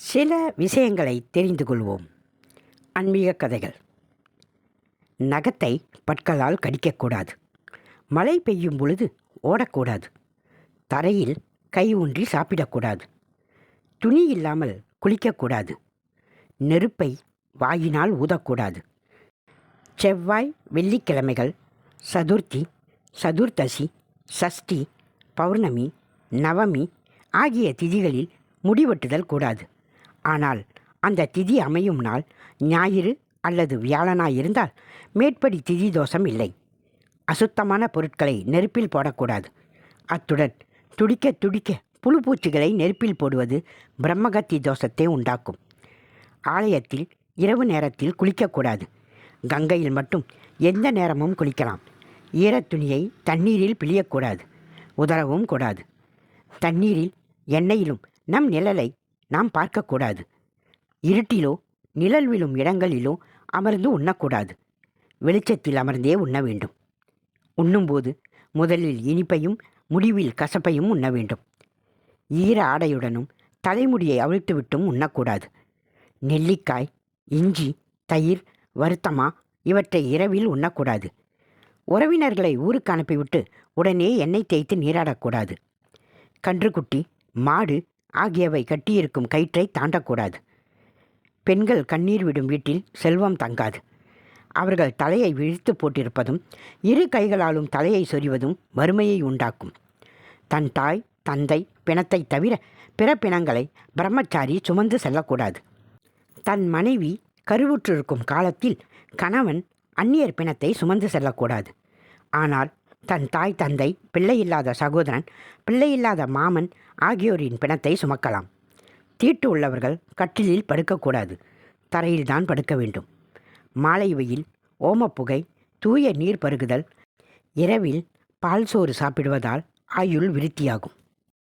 சில விஷயங்களை தெரிந்து கொள்வோம். ஆன்மீக கதைகள். நகத்தை பற்களால் கடிக்கக்கூடாது மழை பெய்யும் பொழுது ஓடக்கூடாது. தரையில் கை ஊன்றி சாப்பிடக்கூடாது துணி இல்லாமல் குளிக்கக்கூடாது நெருப்பை வாயினால் ஊதக்கூடாது. செவ்வாய் வெள்ளிக்கிழமைகள் சதுர்த்தி சதுர்த்தசி சஷ்டி பௌர்ணமி நவமி ஆகிய திதிகளில் முடிவெட்டுதல் கூடாது. ஆனால் அந்த திதி அமையும் நாள் ஞாயிறு அல்லது வியாழனாய் இருந்தால் மேற்படி திதி தோஷம் இல்லை. அசுத்தமான பொருட்களை நெருப்பில் போடக்கூடாது. அத்துடன் துடிக்க துடிக்க புழுப்பூச்சிகளை நெருப்பில் போடுவது பிரம்மகத்தி தோஷத்தை உண்டாக்கும். ஆலயத்தில் இரவு நேரத்தில் குளிக்கக்கூடாது. கங்கையில் மட்டும் எந்த நேரமும் குளிக்கலாம். ஈரத்துணியை தண்ணீரில் பிழியக்கூடாது. உதறவும் கூடாது. தண்ணீரில் எண்ணெயிலும் நம் நிழலை நாம் பார்க்கக்கூடாது. இருட்டிலோ நிழல் விழும் இடங்களிலோ அமர்ந்து உண்ணக்கூடாது. வெளிச்சத்தில் அமர்ந்தே உண்ண வேண்டும். உண்ணும்போது முதலில் இனிப்பையும் முடிவில் கசப்பையும் உண்ண வேண்டும். ஈர ஆடையுடனும் தலைமுடியை அவிழ்த்துவிட்டும் உண்ணக்கூடாது. நெல்லிக்காய் இஞ்சி தயிர் வருத்தமா இவற்றை இரவில் உண்ணக்கூடாது. உறவினர்களை ஊருக்கு அனுப்பிவிட்டு உடனே எண்ணெய் தேய்த்து நீராடக்கூடாது. கன்றுக்குட்டி மாடு ஆகியவை கட்டியிருக்கும் கயிற்றை தாண்டக்கூடாது. பெண்கள் கண்ணீர் விடும் வீட்டில் செல்வம் தங்காது. அவர்கள் தலையை விழித்து போட்டிருப்பதும் இரு கைகளாலும் தலையை சொறிவதும் வறுமையை உண்டாக்கும். தன் தாய் தந்தை பிணத்தை தவிர பிற பிணங்களை பிரம்மச்சாரி சுமந்து செல்லக்கூடாது. தன் மனைவி கருவுற்றிருக்கும் காலத்தில் கணவன் அந்நியர் பிணத்தை சுமந்து செல்லக்கூடாது. ஆனால் தன் தாய் தந்தை பிள்ளையில்லாத சகோதரன் பிள்ளையில்லாத மாமன் ஆகியோரின் பிணத்தை சுமக்கலாம். தீட்டு உள்ளவர்கள் கட்டிலில் படுக்கக்கூடாது. தரையில்தான் படுக்க வேண்டும். மாலை வெயில் ஓமப்புகை தூய நீர் பருகுதல் இரவில் பால் சோறு சாப்பிடுவதால் ஆயுள் விருத்தியாகும்.